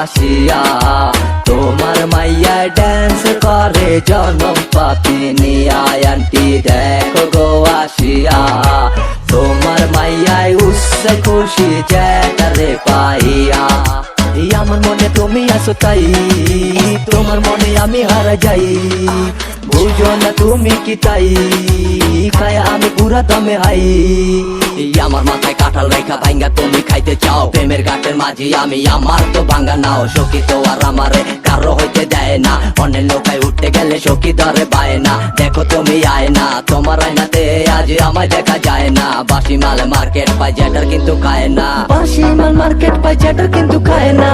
আসিয়া, তোমার মাইয়া ড্যান্স করে, জনম পাতি নিয়া। আন্টি দেখো গো আসিয়া, তোমার মাইয়াই উৎসে খুশি জ্যাটারে পাইয়া। আমার মনে তুমি আসো তাই, তোমার মনে আমি হারা যাই। বুঝো না তুমি কি তাই, খায় আমি পুরা দমে হাই। আমার মাথায় কাঁঠাল রেখা ভাঙ্গা তুমি মাঝে আমি আমার তো ভাঙ্গা নাও সখী তো আর আমারে কারও হইতে দেয় না। অনেক লোকায় উঠতে গেলে সখী ধরে পায় না। দেখো তুমি আয় না তোমার আয়নাতে আজ আমায় দেখা যায় না। বাসি মাল মার্কেট পাই যেটার কিন্তু খায় না। বাসি মাল মার্কেট পাই যেটার কিন্তু খায় না।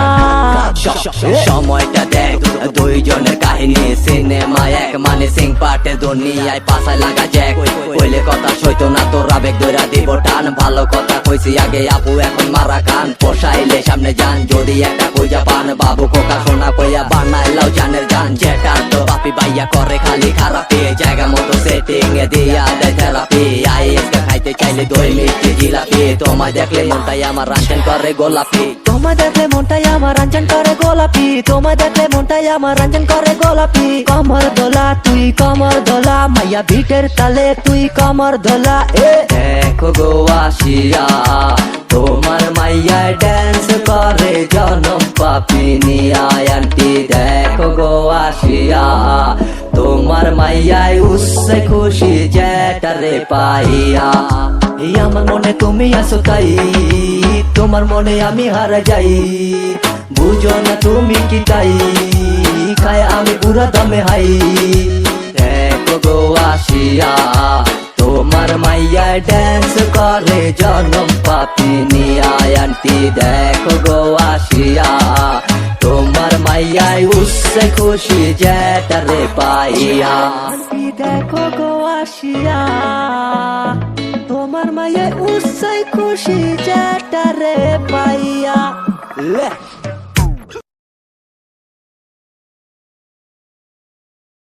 সময়টা দেখ দুইজনের কাহিনী। সিনেমা এক মানে সিং পাটে দুনিয়ায় পাশায় লাগা জ্যাক। কইলে কথা সইতো না তোর আবেগ দৈরা দিব টান। ভালো কথা কইছি আগে আপু এখন মারা কান পোষাইলে সামনে যান। যদি একটা কইজা পান, বাবু কোকা সোনা কইয়া বানাইলাও জানের জান যেটা তো বাপি বাইয়া করে, খালি খারাপ জায়গা খাইতে চাইলে দই মিষ্টি জিলাপি তোমায় দেখলে মনটাই আমার রাঞ্চন করে গোলাপি। তোমায় দেখলে মনটাই আমার রাঞ্চন করে গোলাপি তোমায় দেখলে মনটাই আমার রাঞ্চন করে গোলাপি। কমর দোলা তুই কমর দোলা মাইয়া বিটের তালে তুই কমর দোলা এ। দেখো গো আসিয়া তোমার মাইয়া ড্যান্স করে জনম পাপিনি আয়ান্টি দেখো গো আসিয়া তোমার মাইয়াই উৎসে খুশি জ্যাটারে পাইয়া। আমার মনে তুমি আসো তাই, তোমার মনে আমি হারা যাই। বুঝো না তুমি কি তাই, খায় আমি পুরা দমে হাই। গো আসিয়া, তোমার মাইয়া ড্যান্স করে, জনম পাপিনি আয়ান্টি দেখো গো আসিয়া, তোমার মাইয়াই উৎসে খুশি জ্যাটারে পাইয়া। দেখো গো আসিয়া। তোমার মায়ে উৎসাই খুশি জ্যাটারে পাইয়া। লে।